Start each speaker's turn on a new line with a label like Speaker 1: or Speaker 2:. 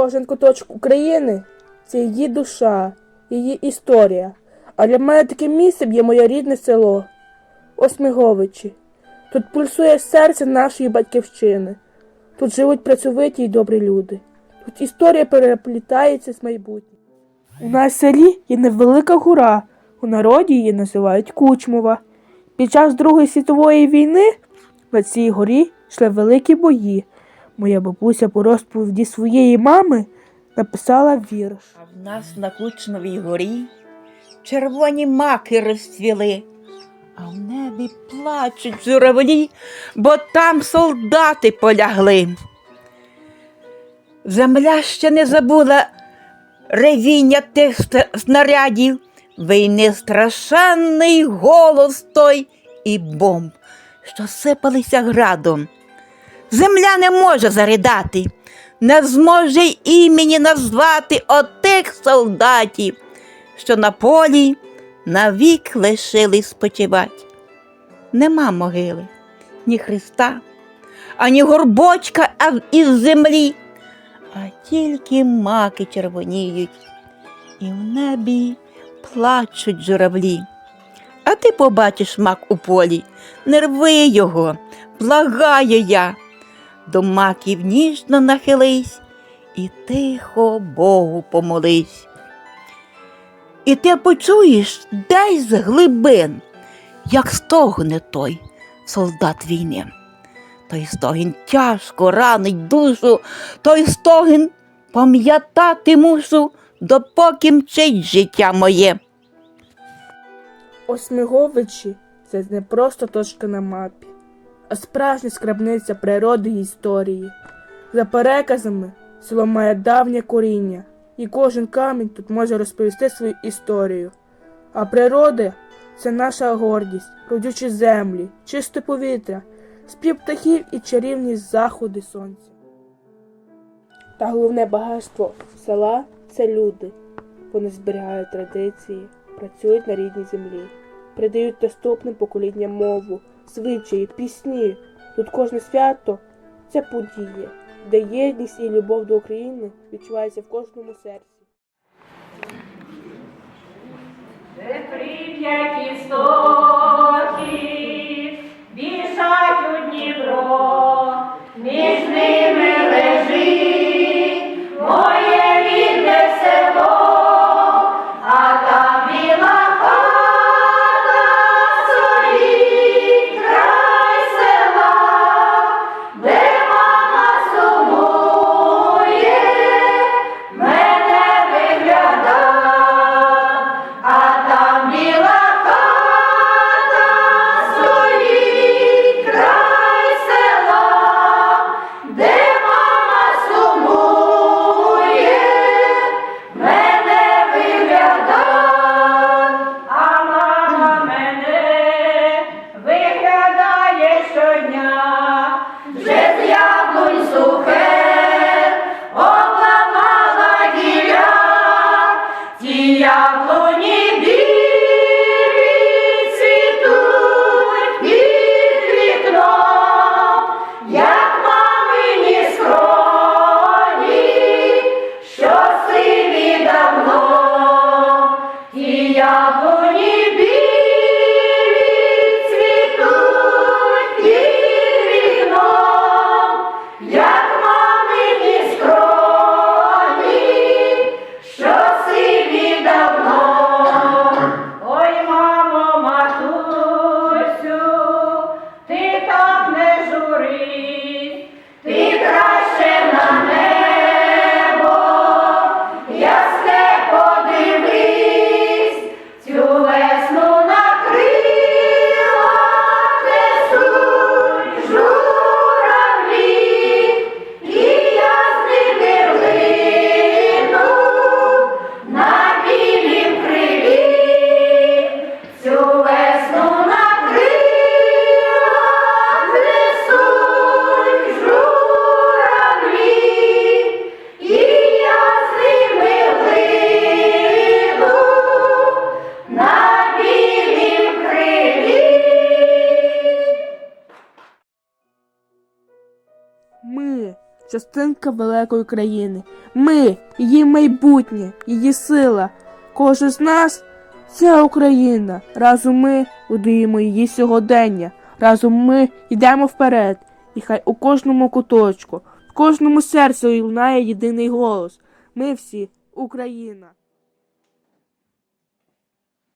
Speaker 1: Кожен куточок України це її душа, її історія. А для мене таким місцем є моє рідне село Осмиговичі. Тут пульсує серце нашої батьківщини. Тут живуть працьовиті й добрі люди. Тут історія переплітається з майбутнім. У нас в селі є невелика гора. У народі її називають Кучмова. Під час Другої світової війни на цій горі йшли великі бої. Моя бабуся по розповіді своєї мами написала вірш.
Speaker 2: А в нас на Кучмовій горі червоні маки розцвіли, а в небі плачуть журавлі, бо там солдати полягли. Земля ще не забула ревіння тих снарядів, війни страшенний голос той і бомб, що сипалися градом. Земля не може заридати, не зможе імені назвати отих солдатів, що на полі навік лишили спочивать. Нема могили, ні Христа, ані горбочка із землі, а тільки маки червоніють, і в небі плачуть журавлі. А ти побачиш мак у полі, не рви його, благаю я. До маків ніжно нахились і тихо Богу помолись. І ти почуєш десь з глибин, як стогне той солдат війни. Той стогін тяжко ранить душу, той стогін пам'ятати мушу, допоки мчить життя моє.
Speaker 1: Осмиговичі це не просто точка на мапі, а справжня скарбниця природи і історії. За переказами, село має давнє коріння, і кожен камінь тут може розповісти свою історію. А природа це наша гордість, родючі землі, чисте повітря, спів птахів і чарівні заходи сонця. Та головне багатство села це люди. Вони зберігають традиції, працюють на рідній землі, передають наступним поколінням мову, звичаї, пісні. Тут кожне свято це подія, де єдність і любов до України відчувається в кожному серці.
Speaker 3: Частинка великої країни. Ми, її майбутнє, її сила. Кожен з нас це Україна. Разом ми будуємо її сьогодення. Разом ми йдемо вперед. І хай у кожному куточку, в кожному серці лунає єдиний голос. Ми всі Україна.